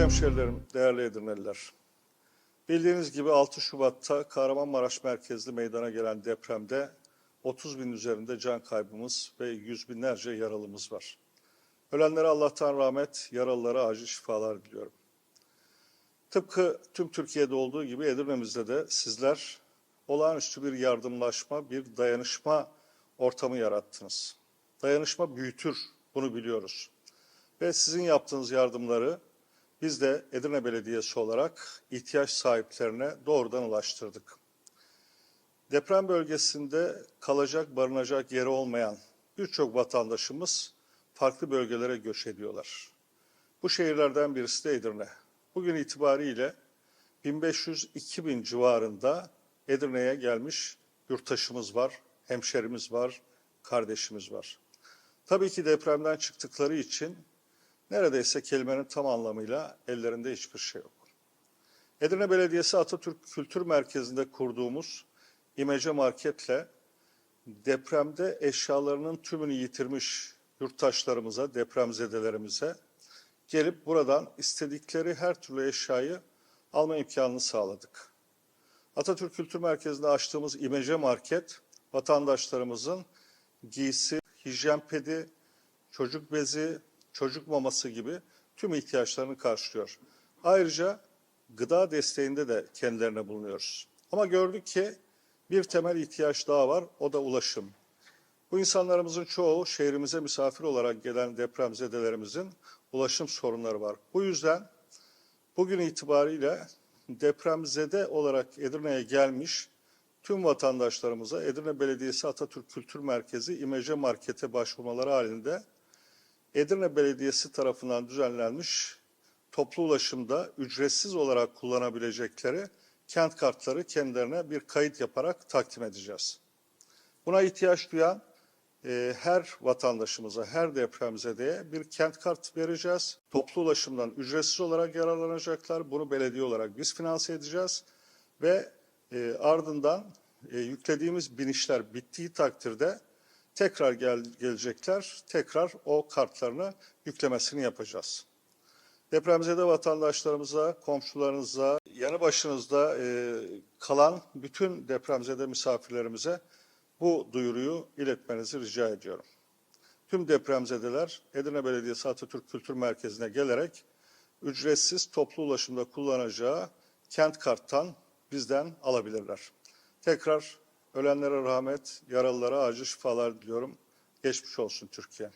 hemşehrilerim, değerli Edirneliler. Bildiğiniz gibi 6 Şubat'ta Kahramanmaraş merkezli meydana gelen depremde 30 bin üzerinde can kaybımız ve yüz binlerce yaralımız var. Ölenlere Allah'tan rahmet, yaralılara acil şifalar diliyorum. Tıpkı tüm Türkiye'de olduğu gibi Edirne'mizde de sizler olağanüstü bir yardımlaşma, bir dayanışma ortamı yarattınız. Dayanışma büyütür, bunu biliyoruz. Ve sizin yaptığınız yardımları biz de Edirne Belediyesi olarak ihtiyaç sahiplerine doğrudan ulaştırdık. Deprem bölgesinde kalacak, barınacak yeri olmayan birçok vatandaşımız farklı bölgelere göç ediyorlar. Bu şehirlerden birisi de Edirne. Bugün itibariyle 1500-2000 civarında Edirne'ye gelmiş yurttaşımız var, hemşerimiz var, kardeşimiz var. Tabii ki depremden çıktıkları için neredeyse kelimenin tam anlamıyla ellerinde hiçbir şey yok. Edirne Belediyesi Atatürk Kültür Merkezi'nde kurduğumuz İmece Market'le depremde eşyalarının tümünü yitirmiş yurttaşlarımıza, depremzedelerimize gelip buradan istedikleri her türlü eşyayı alma imkanını sağladık. Atatürk Kültür Merkezi'nde açtığımız İmece Market vatandaşlarımızın giysi, hijyen pedi, çocuk bezi, çocuk maması gibi tüm ihtiyaçlarını karşılıyor. Ayrıca gıda desteğinde de kendilerine bulunuyoruz. Ama gördük ki bir temel ihtiyaç daha var, o da ulaşım. Bu insanlarımızın çoğu şehrimize misafir olarak gelen depremzedelerimizin ulaşım sorunları var. Bu yüzden bugün itibariyle depremzede olarak Edirne'ye gelmiş tüm vatandaşlarımıza Edirne Belediyesi Atatürk Kültür Merkezi İmece Market'e başvurmaları halinde Edirne Belediyesi tarafından düzenlenmiş toplu ulaşımda ücretsiz olarak kullanabilecekleri kent kartları kendilerine bir kayıt yaparak takdim edeceğiz. Buna ihtiyaç duyan e, her vatandaşımıza, her depremzedeye bir kent kart vereceğiz. Toplu ulaşımdan ücretsiz olarak yararlanacaklar. Bunu belediye olarak biz finanse edeceğiz ve e, ardından e, yüklediğimiz binişler bittiği takdirde tekrar gel, gelecekler, tekrar o kartlarını yüklemesini yapacağız. Depremzede vatandaşlarımıza, komşularınıza, yanı başınızda e, kalan bütün depremzede misafirlerimize bu duyuruyu iletmenizi rica ediyorum. Tüm depremzedeler Edirne Belediyesi Atatürk Kültür Merkezi'ne gelerek ücretsiz toplu ulaşımda kullanacağı kent karttan bizden alabilirler. Tekrar ölenlere rahmet, yaralılara acil şifalar diliyorum. Geçmiş olsun Türkiye.